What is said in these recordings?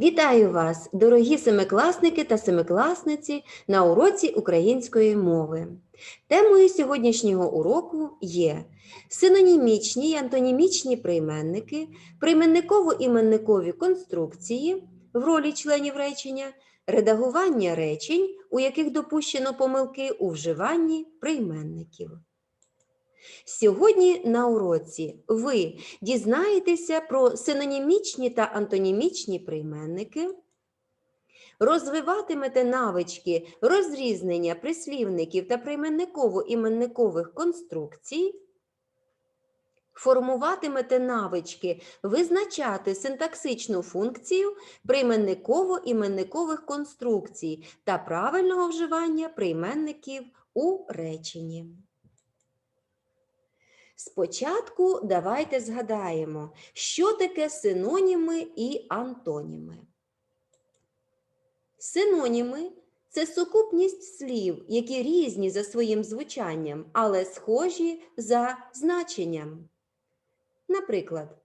Вітаю вас, дорогі семикласники та семикласниці на уроці української мови. Темою сьогоднішнього уроку є синонімічні й антонімічні прийменники, прийменниково-іменникові конструкції в ролі членів речення, редагування речень, у яких допущено помилки у вживанні прийменників. Сьогодні на уроці ви дізнаєтеся про синонімічні та антонімічні прийменники, розвиватимете навички розрізнення прислівників та прийменниково-іменникових конструкцій, формуватимете навички визначати синтаксичну функцію прийменниково-іменникових конструкцій та правильного вживання прийменників у реченні. Спочатку давайте згадаємо, що таке синоніми і антоніми. Синоніми це сукупність слів, які різні за своїм звучанням, але схожі за значенням. Наприклад,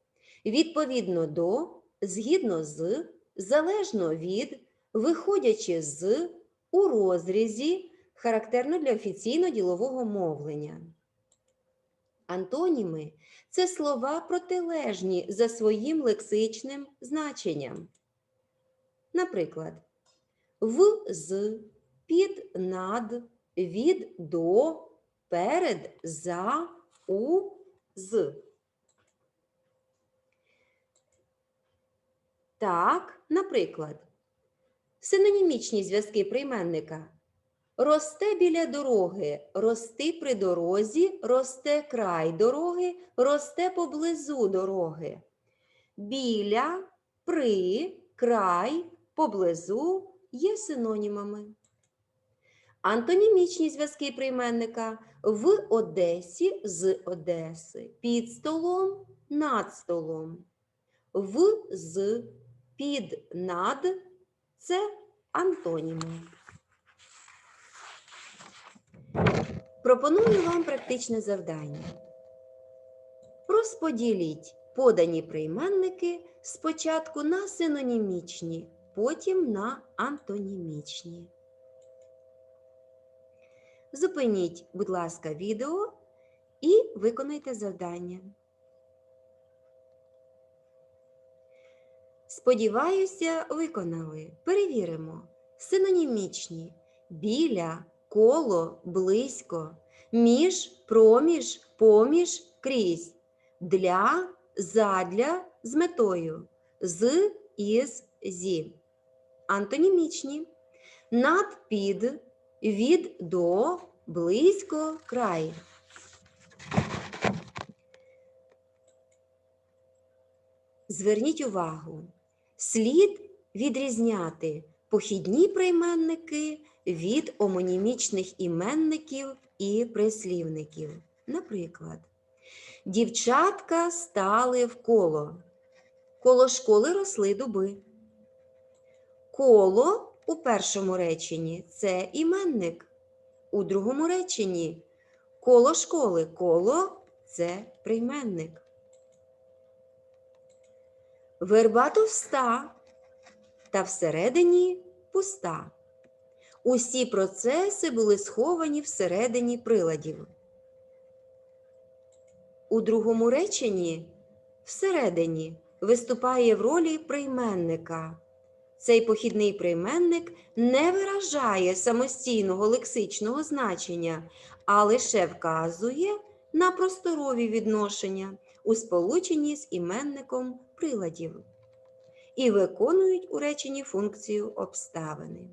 відповідно до, згідно з, залежно від, виходячи з, у розрізі, характерно для офіційно-ділового мовлення. Антоніми це слова протилежні за своїм лексичним значенням. Наприклад, в з, під над, від до, перед, за, у, з. Так, наприклад, синонімічні зв'язки прийменника Росте біля дороги, рости при дорозі, росте край дороги, росте поблизу дороги. Біля, при, край, поблизу є синонімами. Антонімічні зв'язки прийменника в Одесі з Одеси, під столом, над столом. В з, під над це антоніми. Пропоную вам практичне завдання. Розподіліть подані прийменники спочатку на синонімічні, потім на антонімічні. Зупиніть, будь ласка, відео і виконайте завдання. Сподіваюся, виконали. Перевіримо. Синонімічні біля коло, близько, між, проміж, поміж, крізь, для, задля, з метою, з, із, зі. Антонімічні. Над, під, від, до, близько, край. Зверніть увагу, слід відрізняти похідні прийменники від омонімічних іменників і прислівників. Наприклад, дівчатка стали в коло. Коло школи росли дуби. Коло у першому реченні це іменник. У другому реченні коло школи коло це прийменник. Верба товста та всередині пуста. Усі процеси були сховані всередині приладів. У другому реченні всередині виступає в ролі прийменника. Цей похідний прийменник не виражає самостійного лексичного значення, а лише вказує на просторові відношення у сполученні з іменником приладів і виконують у реченні функцію обставини.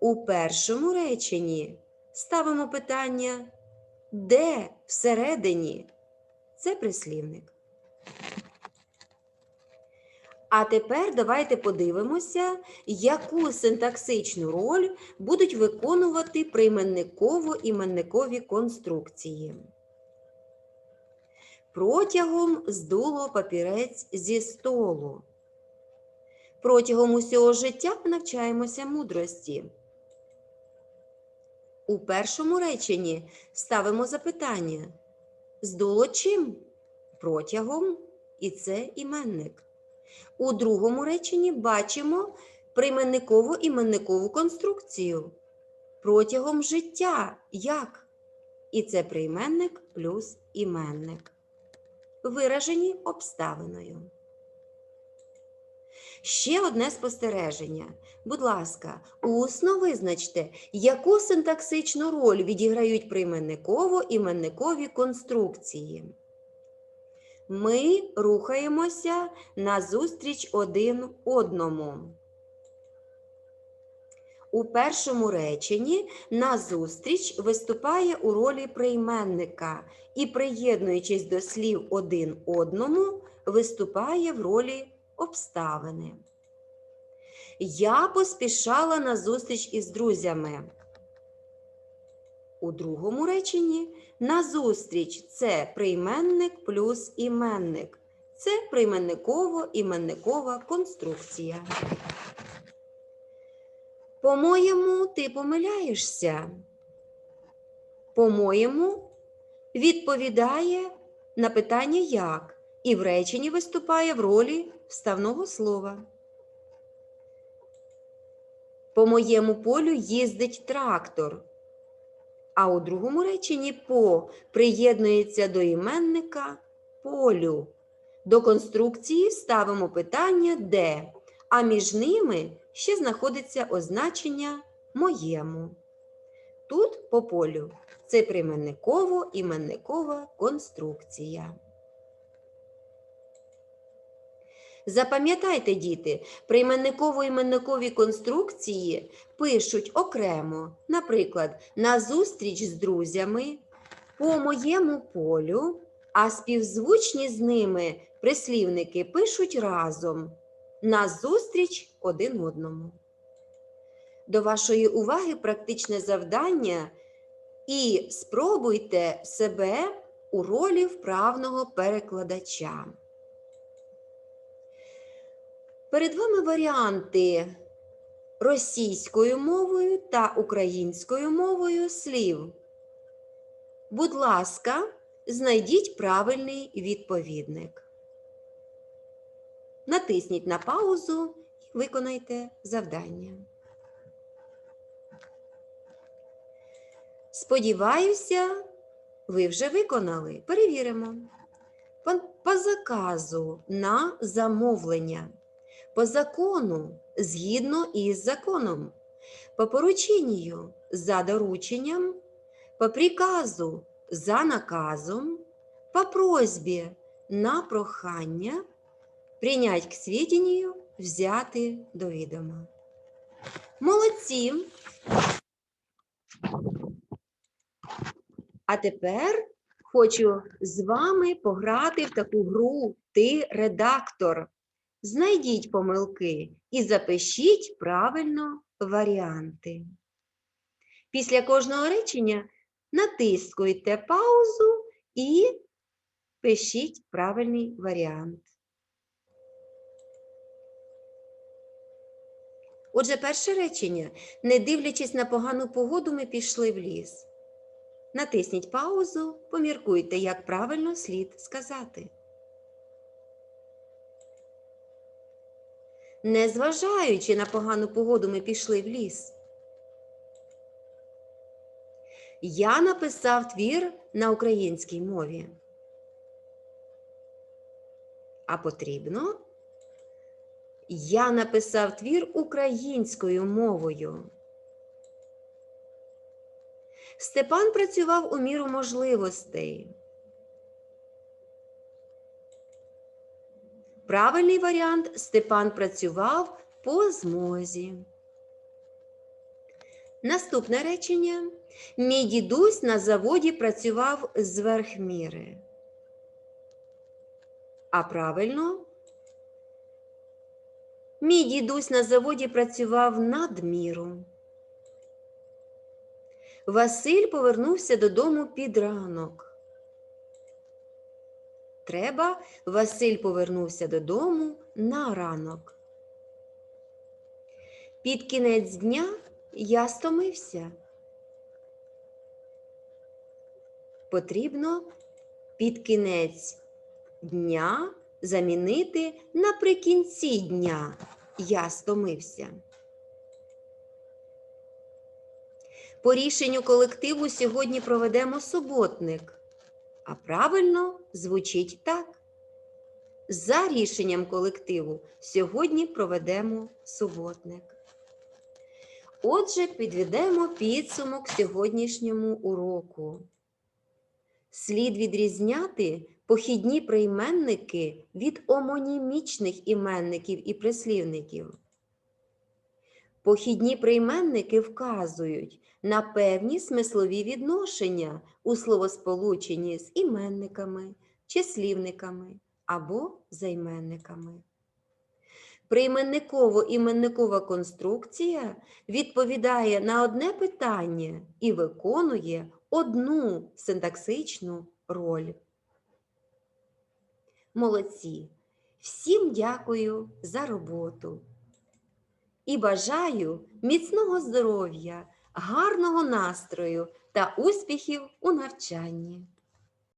У першому реченні ставимо питання де всередині це прислівник. А тепер давайте подивимося, яку синтаксичну роль будуть виконувати прийменниково-іменникові конструкції. Протягом здуло папірець зі столу. Протягом усього життя навчаємося мудрості. У першому реченні ставимо запитання. Здуло чим? Протягом, і це іменник. У другому реченні бачимо прийменниково іменникову конструкцію протягом життя. Як? І це прийменник плюс іменник. Виражені обставиною. Ще одне спостереження. Будь ласка, усно визначте, яку синтаксичну роль відіграють прийменниково-іменникові конструкції. Ми рухаємося назустріч один одному. У першому реченні назустріч виступає у ролі прийменника і, приєднуючись до слів один одному, виступає в ролі обставини. Я поспішала на зустріч із друзями. У другому реченні назустріч це прийменник плюс іменник. Це прийменниково-іменникова конструкція. По-моєму, ти помиляєшся. По-моєму, відповідає на питання як і в реченні виступає в ролі вставного слова. По моєму полю їздить трактор. А у другому реченні по приєднується до іменника полю. До конструкції ставимо питання де, а між ними ще знаходиться означення моєму. Тут по полю це прийменниково-іменникова конструкція. Запам'ятайте, діти, прийменниково-іменникові конструкції пишуть окремо, наприклад, на зустріч з друзями, по моєму полю, а співзвучні з ними прислівники пишуть разом на зустріч один одному. До вашої уваги практичне завдання і спробуйте себе у ролі вправного перекладача. Перед вами варіанти російською мовою та українською мовою слів. Будь ласка, знайдіть правильний відповідник. Натисніть на паузу і виконайте завдання. Сподіваюся, ви вже виконали. Перевіримо. По, заказу на замовлення. По закону згідно із законом. По порученню за дорученням. По приказу за наказом. По просьбі на прохання. Прийнять к свіденню, взяти до відома. Молодці! А тепер хочу з вами пограти в таку гру Ти редактор. Знайдіть помилки і запишіть правильно варіанти. Після кожного речення натискуйте паузу і пишіть правильний варіант. Отже, перше речення. Не дивлячись на погану погоду, ми пішли в ліс. Натисніть паузу, поміркуйте, як правильно слід сказати. Незважаючи на погану погоду, ми пішли в ліс. Я написав твір на українській мові. А потрібно? Я написав твір українською мовою. Степан працював у міру можливостей. Правильний варіант Степан працював по змозі. Наступне речення. Мій дідусь на заводі працював зверх міри. А правильно? Мій дідусь на заводі працював надміру. Василь повернувся додому під ранок. Треба, Василь повернувся додому на ранок. Під кінець дня я стомився. Потрібно під кінець дня замінити наприкінці дня. Я стомився. По рішенню колективу сьогодні проведемо суботник, а правильно звучить так. За рішенням колективу сьогодні проведемо суботник. Отже, підведемо підсумок сьогоднішньому уроку. Слід відрізняти похідні прийменники від омонімічних іменників і прислівників. Похідні прийменники вказують на певні смислові відношення у словосполученні з іменниками, числівниками або займенниками. Прийменниково-іменникова конструкція відповідає на одне питання і виконує одну синтаксичну роль. Молодці! Всім дякую за роботу і бажаю міцного здоров'я, гарного настрою та успіхів у навчанні.